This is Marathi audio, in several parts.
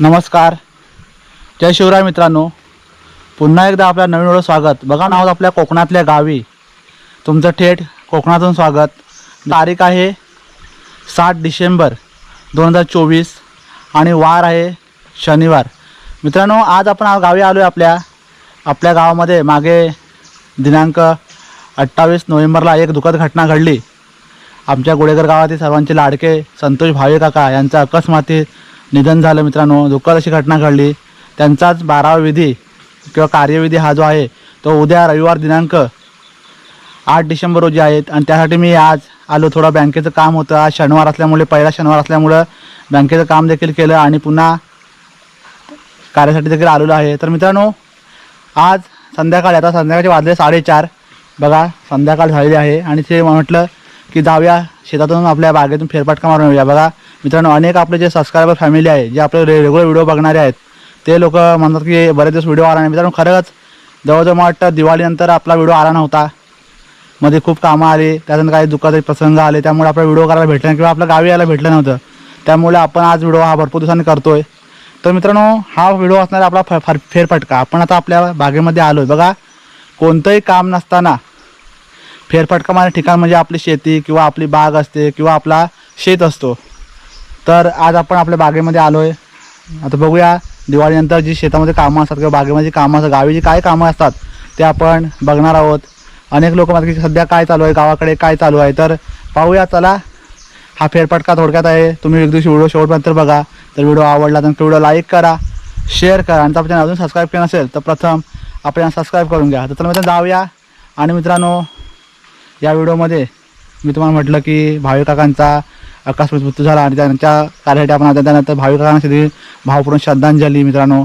नमस्कार. जय शिवराय मित्रांनो. पुन्हा एकदा आपल्या नवीन वेळ स्वागत. बघा नाव आपल्या कोकणातल्या गावी तुमचं थेट कोकणातून स्वागत. तारीख आहे सात डिसेंबर दोन हजार चोवीस आणि वार आहे शनिवार. मित्रांनो आज आपण गावी आलो आहे आपल्या आपल्या गावामध्ये. मागे दिनांक अठ्ठावीस नोव्हेंबरला एक दुःखद घटना घडली. आमच्या गुडेगर गावातील सर्वांचे लाडके संतोष भावे काका यांचा अकस्माती निधन झालं मित्रांनो दुःखद अशी घटना घडली. त्यांचाच बारावा विधी किंवा कार्यविधी हा जो आहे तो उद्या रविवार दिनांक आठ डिसेंबर रोजी आहेत. आणि त्यासाठी मी आज आलो. थोडं बँकेचं काम होतं. आज शनिवार असल्यामुळे पहिला शनिवार असल्यामुळं बँकेचं काम देखील केलं आणि पुन्हा कार्यासाठी देखील आलेलो आहे. तर मित्रांनो आज संध्याकाळी आता संध्याकाळचे वाजले साडेचार. बघा संध्याकाळ झालेली आहे. आणि ते म्हटलं की जाऊया शेतातून आपल्या बागेतून फेरफटका मारून येऊया. बघा मित्रांनो अनेक आपले जे सबस्क्रायबर फॅमिली आहे जे आपले रे रेग्युलर व्हिडिओ बघणारे आहेत ते लोक म्हणतात की बरेच दिवस व्हिडिओ आला नाही. मित्रांनो खरंच जवळजवळ मला वाटतं दिवाळीनंतर आपला व्हिडिओ आला नव्हता. मध्ये खूप कामं आली त्यानंतर काही दुःखाचे प्रसंग आले त्यामुळे आपला व्हिडिओ करायला भेटला नाही किंवा आपल्या गावी यायला भेटलं नव्हतं. त्यामुळे आपण आज व्हिडिओ हा भरपूर दिवसांनी करतोय. तर मित्रांनो हा व्हिडिओ असणार आपला फ फर फेरफटका. आपण आता आपल्या बागेमध्ये आलो आहे बघा कोणतंही काम नसताना फेरफटका मारणे ठिकाण म्हणजे आपली शेती किंवा आपली बाग असते किंवा आपला शेत असतो. तर आज आपण आपल्या बागेमध्ये आलो आहे आता बघूया दिवाळीनंतर जी शेतामध्ये कामं असतात किंवा बागेमध्ये जी कामं असतात गावी जी काय कामं असतात ते आपण बघणार आहोत. अनेक लोक म्हणतात की सध्या काय चालू आहे गावाकडे काय चालू आहे? तर पाहूया चला. हा फेरफटका थोडक्यात आहे. तुम्ही एक दिवशी व्हिडिओ शेवटपर्यंत बघा. तर व्हिडिओ आवडला तर व्हिडिओ लाईक करा शेअर करा. आणि आपण अजून सबस्क्राईब केलं नसेल तर प्रथम आपण सबस्क्राईब करून घ्या. तर चला मित्रांनो जाऊया. आणि मित्रांनो या व्हिडिओमध्ये मी तुम्हाला म्हटलं की भावी काकांचा अकस्मात मृत्यू झाला आणि त्यांच्या कार्यासाठी आपण आता त्यानंतर भावी काकांना भावपूर्ण श्रद्धांजली मित्रांनो.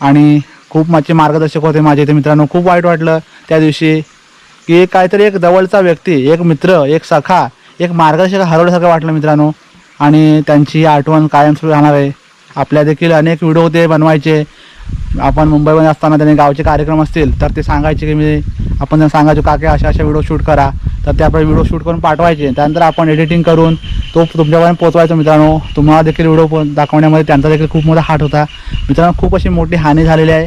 आणि खूप माझे मार्गदर्शक होते माझे इथे मित्रांनो. खूप वाईट वाटलं त्या दिवशी की एक काहीतरी एक जवळचा व्यक्ती एक मित्र एक सखा एक मार्गदर्शक हरवल्यासारखं वाटलं मित्रांनो. आणि त्यांची आठवण कायमस्वरूपी राहणार आहे. आपल्या देखील अनेक व्हिडिओ ते बनवायचे. आपण मुंबईमध्ये असताना त्यांनी गावचे कार्यक्रम असतील तर ते सांगायचे की मी आपण त्यांना सांगायचो काके अशा अशा व्हिडिओ शूट करा. तर ते आपण व्हिडिओ शूट करून पाठवायचे. त्यानंतर आपण एडिटिंग करून तो तुमच्यापर्यंत पोचवायचो मित्रांनो. तुम्हाला देखील व्हिडिओ दाखवण्यामध्ये त्यांचा देखील खूप मोठा हात होता. मित्रांनो खूप अशी मोठी हानी झालेली आहे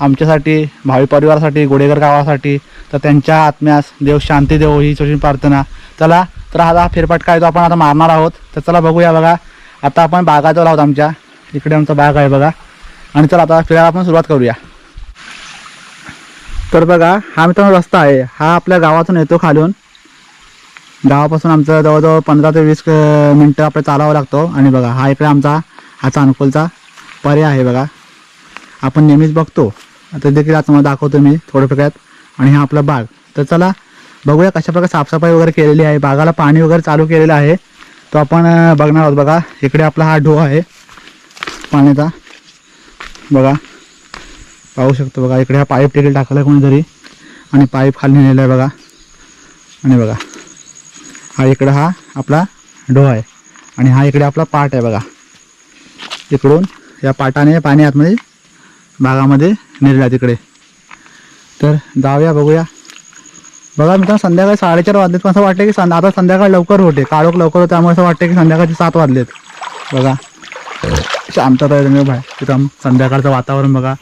आमच्यासाठी भावी परिवारासाठी गोडेगर गावासाठी. तर त्यांच्या आत्म्यास देव शांती देव ही छोटी प्रार्थना. चला तर आता हा फेरफटका काय तो आपण आता मारणार आहोत. तर चला बघूया बघा. आता आपण बागाजवळ आहोत आमच्या. इकडे आमचा बाग आहे बघा. आणि चला आता फिरायला आपण सुरुवात करूया. तर बघा हा मित्रांनो रस्ता आहे. हा आपल्या गावातून येतो खालून. गावापासून आमचं जवळजवळ पंधरा ते वीस मिनटं आपलं चालावं लागतो. आणि बघा हा इकडे आमचा हा चांदकोलचा पर्याय आहे बघा. आपण नेहमीच बघतो. आता देखील आज तुम्हाला दाखवतो मी थोड्या प्रकारात आणि हा आपला बाग. तर चला बघूया कशा प्रकारे साफसफाई वगैरे केलेली आहे. बागाला पाणी वगैरे चालू केलेलं आहे. तो आपण बघणार आहोत बघा. इकडे आपला हा ढो आहे पाण्याचा. बघा. पाहू शकतो बघा इकडे हा पाईप देखील टाकला आहे कोणीतरी. आणि पाईप खाली नेलेला आहे बघा. आणि बघा हा इकडं हा आपला ढो आहे. आणि हा इकडे आपला पाट आहे बघा. इकडून या पाटाने पाणी आतमध्ये भागामध्ये नेलेला आहे तिकडे. तर जाऊया बघूया. बघा मित्रांनो संध्याकाळी साडेचार वाजलेत. पण असं वाटतं की संध्या आता संध्याकाळ लवकर होते. काळोख लवकर होते. त्यामुळे असं वाटतं की संध्याकाळचे सात वाजलेत. बघा. शांतता आहे तुम्ही भाई एकदम संध्याकाळचं वातावरण बघा.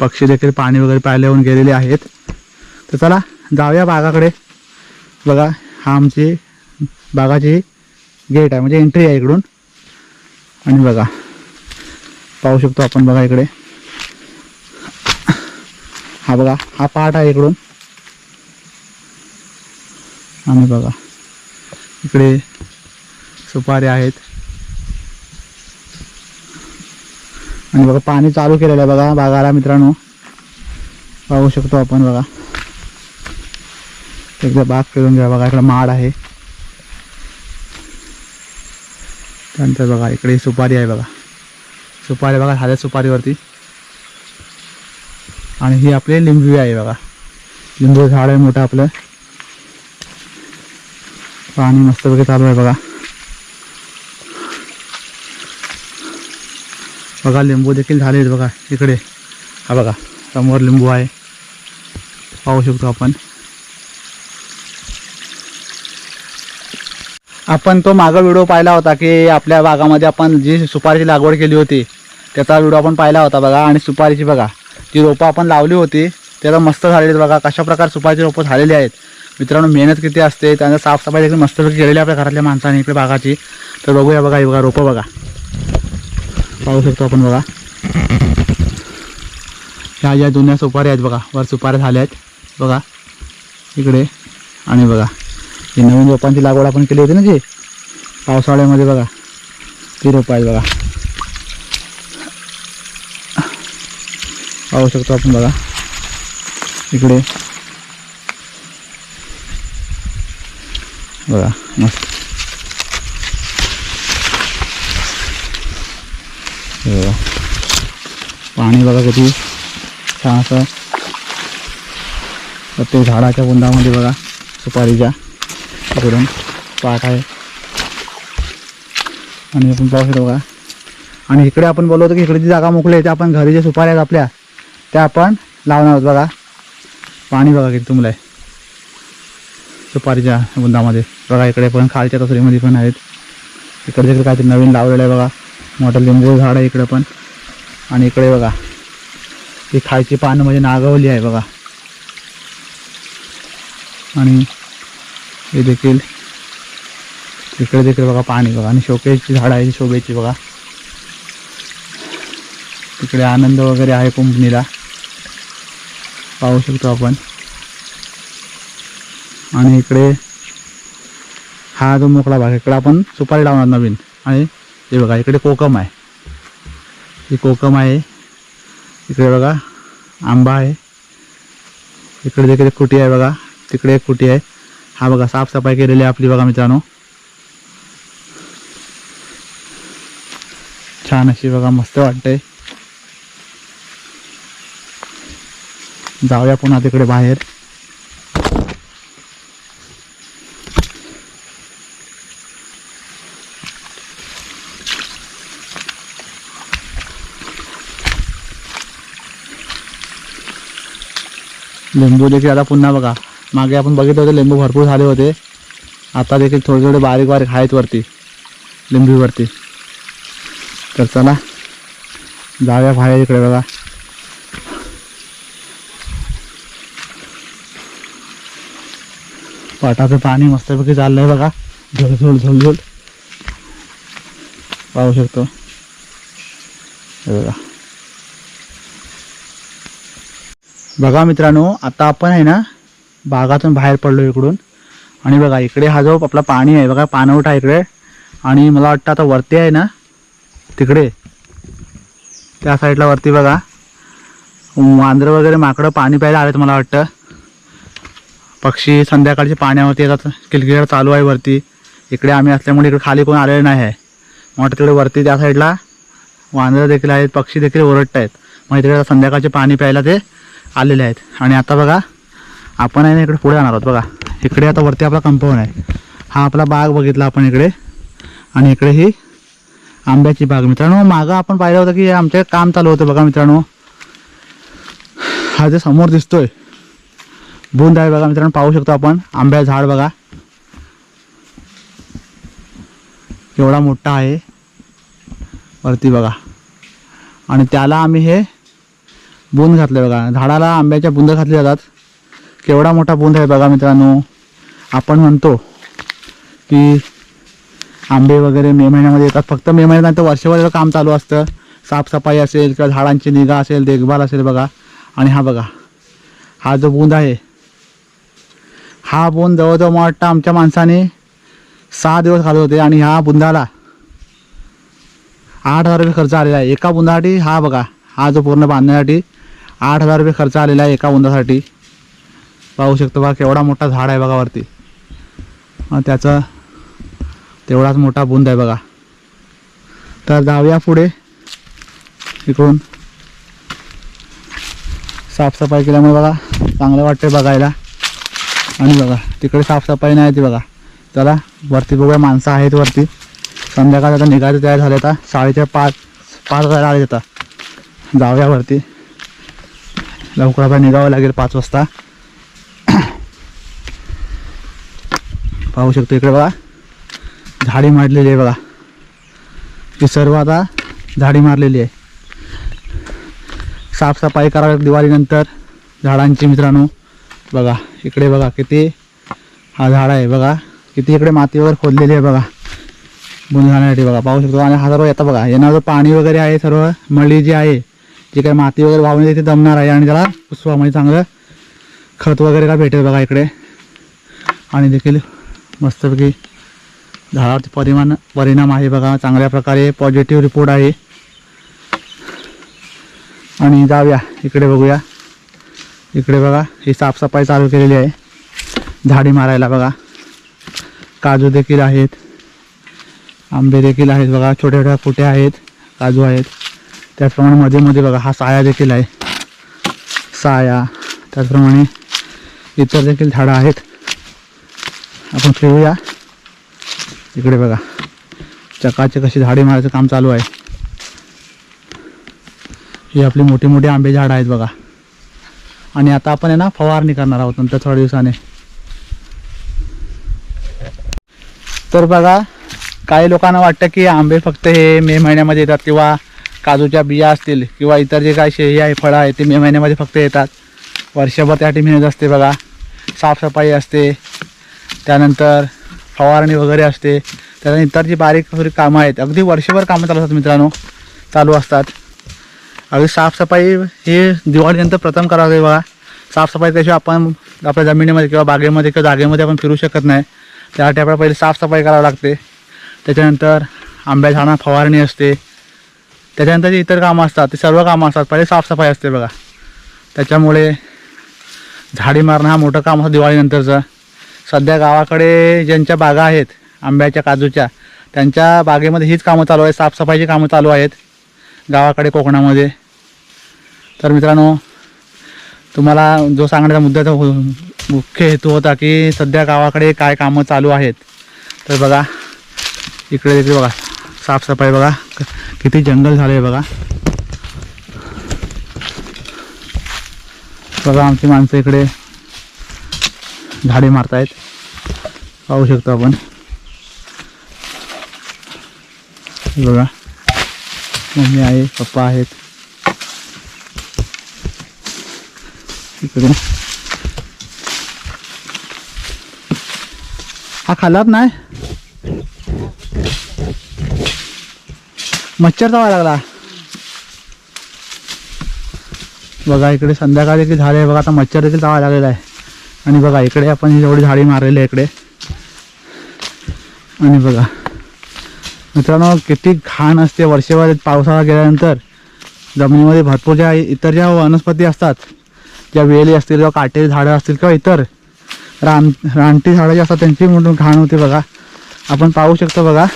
पक्षी देखील पाणी वगैरे प्यायला येऊन गेलेले आहेत. तर चला जाऊया बागाकडे. बघा हा आमची बागाची गेट आहे म्हणजे एंट्री आहे इकडून. आणि बघा पाहू शकतो आपण बघा इकडे. हा बघा हा पाट आहे इकडून. आणि बघा इकडे सुपारी आहेत. आणि बघा पाणी चालू केलेलं आहे बघा बागाला मित्रांनो. पाहू शकतो आपण बघा. एकदा बाग फिरून घ्या बघा इकडे माड आहे. त्यानंतर बघा इकडे सुपारी आहे बघा. सुपारी बघा झाल्या सुपारीवरती. आणि ही आपली लिंबू आहे बघा. लिंबू झाड आहे मोठं आपलं. पाणी मस्तपैकी चालू आहे बघा. बघा लिंबू देखील झाले आहेत बघा इकडे. हा बघा समोर लिंबू आहे. पाहू शकतो आपण. आपण तो मागं व्हिडिओ पाहिला होता की आपल्या बागामध्ये आपण जी सुपारीची लागवड केली होती त्याचा व्हिडिओ आपण पाहिला होता बघा. आणि सुपारीची बघा ती रोपं आपण लावली होती त्याला मस्त झालेली आहेत बघा. कशा प्रकारे सुपारीची रोपं झालेली आहेत. मित्रांनो मेहनत किती असते त्यांना साफसफाई देखील मस्तपैकी केलेली आपल्या घरातल्या माणसाने इकडे बागाची तर बघूया बघा बघा रोपं बघा. पाहू शकतो आपण बघा. ह्या ज्या जुन्या सुपाऱ्या आहेत बघा. वर सुपाऱ्या झाल्या आहेत. बघा. इकडे आणि बघा. ही नवीन रोपांची लागवड आपण केली होती ना जी? पावसाळ्यामध्ये बघा. ती रोपं आहेत बघा. पाहू शकतो आपण बघा. इकडे. बघा. मस्त हे बघा पाणी बघा किती छान असं प्रत्येक झाडाच्या बुंदामध्ये बघा सुपारीच्या इकडून पाठ आहे. आणि आपण पाहू शकतो बघा. आणि इकडे आपण बोललो होतो की इकडे जी जागा मोकळी आहे त्या आपण घरी ज्या सुपाऱ्या आहेत आपल्या त्या आपण लावणार आहोत बघा. पाणी बघा किती तुम्हाला आहे सुपारीच्या बुंदामध्ये. बघा इकडे पण खालच्या तसरीमध्ये पण आहेत. इकडे देखील काहीतरी नवीन लावलेलं आहे बघा. मोठं लिंबू झाड आहे इकडे पण. आणि इकडे बघा ही खायची पानं म्हणजे नागवली आहे बघा. आणि हे देखील इकडे देखील बघा पाणी बघा. आणि शोकेची झाडं आहे शोभेची बघा. तिकडे आनंद वगैरे आहे कुंपणीला. पाहू शकतो आपण. आणि इकडे हा जो मोकळा भाग इकडे आपण सुपारी लावणार नवीन. आणि हे बघा, इकडे कोकम आहे. ही कोकम आहे. इकडे बघा, आंबा आहे. इकडे देखील कुटी आहे बघा. तिकडे एक कुटी आहे. हा बघा, साफसफाई केलेली आहे आपली बघा मित्रांनो. छान अशी बघा, मस्त वाटतंय. जाऊया पुन्हा तिकडे बाहेर. लिंबू देखील आता पुन्हा बघा. मागे आपण बघितलं होतं लिंबू भरपूर झाले होते. आता देखील थोडे थोडे बारीक बारीक आहेत वरती लिंबूवरती. तर चला जाव्या बाहेर इकडे बघा. पाटाचं पाणी मस्तपैकी चाललंय बघा. झोल झोल झोल झोल. पाहू शकतो. बघा. बघा मित्रांनो आता आपण आहे ना बागातून बाहेर पडलो इकडून. आणि बघा इकडे हा जो आपला पाणी आहे बघा पाणवठा आहे इकडे. आणि मला वाटतं आता वरती आहे ना तिकडे. त्या साईडला वरती बघा. वांद्रं वगैरे माकडं पाणी प्यायला आलेत मला वाटतं. पक्षी संध्याकाळची पाण्यावरती येतात किलकिळ चालू आहे वरती. इकडे आम्ही असल्यामुळे इकडे खाली कोण आलेलं नाही आहे. मग वाटतं तिकडे वरती त्या साईडला वांदरं देखील आहेत पक्षी देखील ओरडत आहेत मग इकडे संध्याकाळचे पाणी प्यायला ते आलेले आहेत. आणि आता बघा आपण आहे ना इकडे पुढे जाणार आहोत. बघा इकडे आता वरती आपला कंपाऊंड आहे. हा आपला बाग बघितला आपण इकडे. आणि इकडे ही आंब्याची बाग. मित्रांनो मागं आपण पाहिलं होतं की आमच्या काम चालू होतं बघा मित्रांनो. हा जे समोर दिसतोय बुंद आहे बघा मित्रांनो पाहू शकतो आपण. आंब्या झाड बघा. केवढा मोठा आहे. वरती बघा. आणि त्याला आम्ही हे बुंद घातले बघा. झाडाला आंब्याच्या बुंद घातल्या जातात. केवढा मोठा बोंद आहे बघा मित्रांनो. आपण म्हणतो की आंबे वगैरे मे महिन्यामध्ये येतात. फक्त मे महिन्यात नाही तर वर्षभर काम चालू असतं. साफसफाई असेल किंवा झाडांची निगा असेल देखभाल असेल बघा. आणि हा बघा हा जो बोंद आहे हा बोंद जवळजवळ मला वाटतं आमच्या माणसाने सहा दिवस घालत होते आणि ह्या बुंदाला आठ हजार रुपये खर्च आलेला आहे. एका बुंदासाठी हा बघा हा जो पूर्ण बांधण्यासाठी आठ हजार रुपये खर्च आलेला आहे एका उंदासाठी. पाहू शकतो बघा केवढा मोठा झाड आहे बघा वरती त्याचा तेवढाच मोठा बुंद आहे बघा. तर जाऊया पुढे. इकडून. साफसफाई केल्यामुळे बघा चांगलं वाटतंय बघायला. आणि बघा तिकडे साफसफाई नाही ती बघा. चला वरती बघूया माणसं आहेत वरती. संध्याकाळ आता निघायचं तयार झाले आता. साडेच्या पाच पाच वाजायला आले आता. जाऊया वरती. लवकर आता निघावं लागेल पाच वाजता. पाहू शकतो इकडे बघा. झाडी मारलेली आहे बघा. ही सर्व आता झाडी मारलेली आहे. साफसफाई करावी दिवाळीनंतर झाडांची मित्रांनो. बघा इकडे बघा किती हा झाड आहे बघा. किती इकडे मातीवर खोदलेली आहे बघा. बुंद घालण्यासाठी बघा. पाहू शकतो. आणि हा सर्व येतं बघा. येणारं पाणी वगैरे आहे सर्व. मळी जी आहे जे काही माती वगैरे वाहून येते दमणार आहे आणि त्याला पुष्पामध्ये म्हणजे चांगलं खत वगैरे का भेटेल बघा इकडे. आणि देखील मस्तपैकी झाडावरती परिमाण परिणाम आहे बघा. चांगल्या प्रकारे पॉझिटिव्ह रिपोर्ट आहे. आणि जाऊया. इकडे बघूया. इकडे बघा. ही साफसफाई चालू केलेली आहे. झाडी मारायला बघा. काजू देखील आहेत. आंबे देखील आहेत बघा. छोट्या छोट्या फुट्या आहेत? काजू आहेत. त्याचप्रमाणे मध्ये मध्ये बघा हा साया देखील आहे. साया त्याचप्रमाणे इतर देखील झाडं आहेत. आपण फिरूया. इकडे बघा चकाचे कशी झाडे मारायचं काम चालू आहे. ही आपली मोठी मोठी आंबे झाडं आहेत बघा. आणि आता आपण आहे ना फवारणी करणार आहोत नंतर थोड्या दिवसाने. तर बघा काही लोकांना वाटतं की आंबे फक्त हे मे महिन्यामध्ये येतात किंवा काजूच्या बिया असतील किंवा इतर जे काही शेळी आहे फळं आहे ते मे महिन्यामध्ये फक्त येतात. वर्षभर त्यासाठी मेहनत असते बघा. साफसफाई असते. त्यानंतर फवारणी वगैरे असते. त्यानंतर इतर जी बारीक कामं आहेत अगदी वर्षभर कामं चालू असतात मित्रांनो. चालू असतात. अगदी साफसफाई हे दिवाळीनंतर प्रथम करावं लागते बघा. साफसफाई त्याशिवाय आपण आपल्या जमिनीमध्ये किंवा बागेमध्ये किंवा जागेमध्ये आपण फिरू शकत नाही. त्यासाठी आपल्याला पहिले साफसफाई करावी लागते. त्याच्यानंतर आंब्या झाडांना फवारणी असते. त्याच्यानंतर जे इतर कामं असतात ते सर्व कामं असतात. पहिले साफसफाई असते बघा. त्याच्यामुळे झाडी मारणं हा मोठं काम असतं दिवाळीनंतरचं. सध्या गावाकडे ज्यांच्या बागा आहेत आंब्याच्या काजूच्या त्यांच्या बागेमध्ये हीच कामं चालू आहेत साफसफाईची कामं चालू आहेत गावाकडे कोकणामध्ये. तर मित्रांनो तुम्हाला जो सांगण्याचा मुद्द्याचा मुख्य हेतू होता की सध्या गावाकडे काय कामं चालू आहेत. तर बघा इकडे तिकडे बघा. साफसफाई बघा. किती जंगल झाले बघा. बघा आमची माणसं इकडे झाडे मारतायत. पाहू शकतो आपण. बघा. मम्मी आहे पप्पा आहेत. इकडे हा खालात नाही? मच्छर चावा लागला. बघा इकडे संध्याकाळ देखील झाले बघा आता मच्छर देखील चावा लागलेला आहे. आणि बघा इकडे आपण जेवढी झाडी मारलेली आहे इकडे. आणि बघा मित्रांनो किती घाण असते. वर्षभर पावसाळा गेल्यानंतर जमिनीमध्ये भरपूर ज्या इतर ज्या वनस्पती असतात ज्या वेली असतील किंवा काटेरी झाडं असतील किंवा इतर रान रानटी झाडं जी असतात त्यांची म्हणून घाण होते बघा. आपण पाहू शकतो बघा.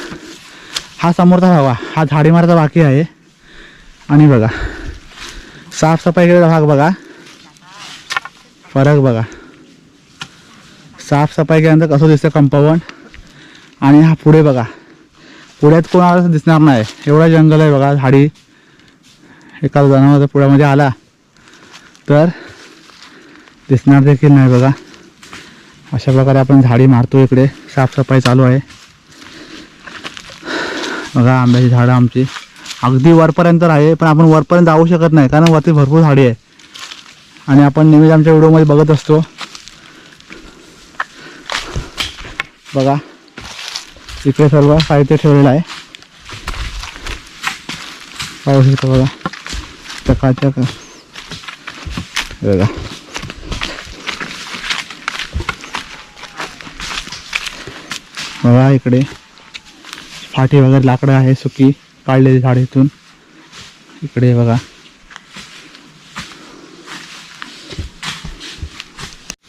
हा समोरचा भाग हा झाडी मारचा बाकी आहे. आणि बघा. साफसफाई केलेला भाग बघा. फरक बघा. साफसफाई केल्यानंतर कसं दिसतं कंपाऊंड आणि हा पुढे बघा. पुढ्यात कोणाला दिसणार नाही. एवढा जंगल आहे बघा झाडी. एका जनावर पुढ्यामध्ये आला. तर दिसणार देखील नाही बघा. अशा प्रकारे आपण झाडी मारतो इकडे. साफसफाई चालू आहे. बघा आंब्याची झाडं आमची. अगदी वरपर्यंत आहे पण आपण वरपर्यंत जाऊ शकत नाही कारण वरती भरपूर झाडी आहे. आणि आपण नेहमीच आमच्या व्हिडिओमध्ये बघत असतो. बघा इकडे सर्व साहित्य ठेवलेलं आहे. पाहू शकतो बघा. चकाचक बघा. बघा इकडे. फाटी वगैरे लाकडं आहे सुकी काढलेली इथून इकडे बघा.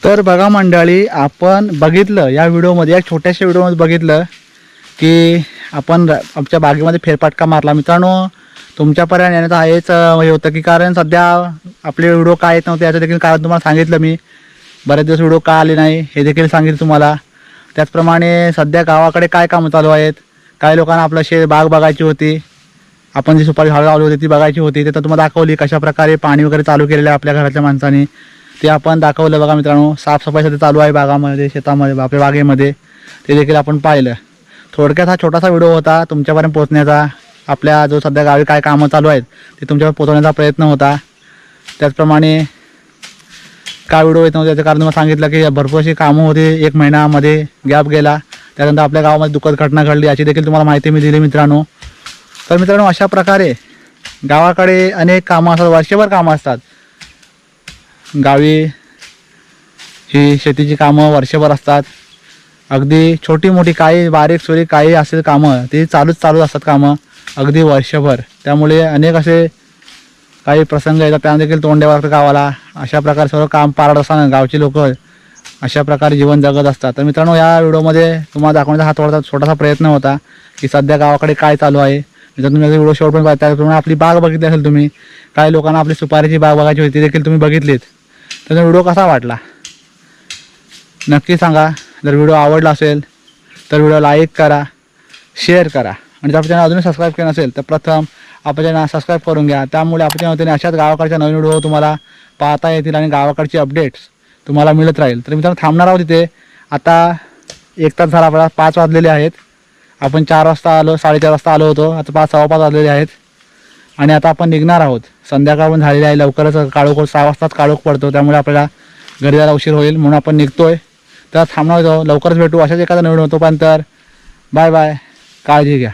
तर बघा मंडळी आपण बघितलं या व्हिडिओमध्ये या छोट्याशा व्हिडिओमध्ये बघितलं की आपण आमच्या बागेमध्ये फेरफाटका मारला. मित्रांनो तुमच्यापर्यंत येण्याचं हेच हे होतं की कारण सध्या आपले व्हिडिओ काय येत नव्हते याचं देखील कारण तुम्हाला सांगितलं मी. बरेच दिवस व्हिडिओ का आले नाही हे देखील सांगितलं तुम्हाला. त्याचप्रमाणे सध्या गावाकडे काय कामं चालू आहेत? काही लोकांना आपलं शे बाग बघायची होती. आपण जी सुपारी झाडं लावली होती ती बघायची होती. ते तर तुम्हाला दाखवली कशा प्रकारे पाणी वगैरे चालू केलेलं आहे आपल्या घरातल्या माणसांनी. ते आपण दाखवलं बघा मित्रांनो. साफसफाई सध्या चालू आहे बागामध्ये शेतामध्ये आपल्या बागेमध्ये. ते देखील आपण पाहिलं. थोडक्यात हा छोटासा व्हिडिओ होता तुमच्यापर्यंत पोहोचण्याचा. आपल्या जो सध्या गावी काय कामं चालू आहेत ते तुमच्यावर पोहोचवण्याचा प्रयत्न होता. त्याचप्रमाणे काय व्हिडिओ येत नव्हते त्याचं कारण तुम्हाला सांगितलं की भरपूर अशी कामं होती. एक महिन्यामध्ये गॅप गेला. त्यानंतर आपल्या गावामध्ये दुःखद घटना घडली याची देखील तुम्हाला माहिती मी दिली मित्रांनो. तर मित्रांनो अशा प्रकारे गावाकडे अनेक कामं असतात वर्षभर कामं असतात. गावी ही शेतीची कामं वर्षभर असतात. अगदी छोटी मोठी काही बारीक सुरीक काही असेल कामं ती चालूच चालूच असतात कामं अगदी वर्षभर. त्यामुळे अनेक असे काही प्रसंग येतात त्यांना देखील तोंड द्यावं लागतं गावाला. अशा प्रकारे सर्व काम पारत असताना गावची लोक अशा प्रकारे जीवन जगत असतात. तर मित्रांनो या व्हिडिओमध्ये तुम्हाला दाखवण्याचा हा थोडासा छोटासा प्रयत्न होता की सध्या गावाकडे काय चालू आहे. जर तुम्ही व्हिडिओ शेवटपर्यंत पाहता त्याप्रमाणे आपली बाग बघितली असेल तुम्ही. काही लोकांना आपली सुपारीची बाग बघायची होती देखील तुम्ही बघितलीत. तर व्हिडिओ कसा वाटला? नक्की सांगा. जर व्हिडिओ आवडला असेल तर व्हिडिओ लाईक करा शेअर करा. आणि जर आपल्या चॅनल अजूनही सबस्क्राईब केलं नसेल तर प्रथम आपल्या चॅनल सबस्क्राईब करून घ्या. त्यामुळे आपल्या वतीने अशाच गावाकडच्या नवीन व्हिडिओ तुम्हाला पाहता येतील आणि गावाकडची अपडेट्स तुम्हाला मिळत राहील. तर मित्रांनो थांबणार आहोत तिथे आता एक तास झाला आपल्याला पाच वाजलेले आहेत. आपण चार वाजता आलो साडेचार वाजता आलो होतो. आता पाच सव्वा पाच वाजलेले आहेत. आणि आता आपण निघणार आहोत. संध्याकाळ पण झालेली आहे. लवकरच काळोख सहा वाजताच काळोख पडतो. त्यामुळे आपल्याला घरी जायला उशीर होईल म्हणून आपण निघतोय. तर थांबणार होतो लवकरच भेटू. अशाच एखादा नवीन होतो पण तर बाय बाय. काळजी घ्या.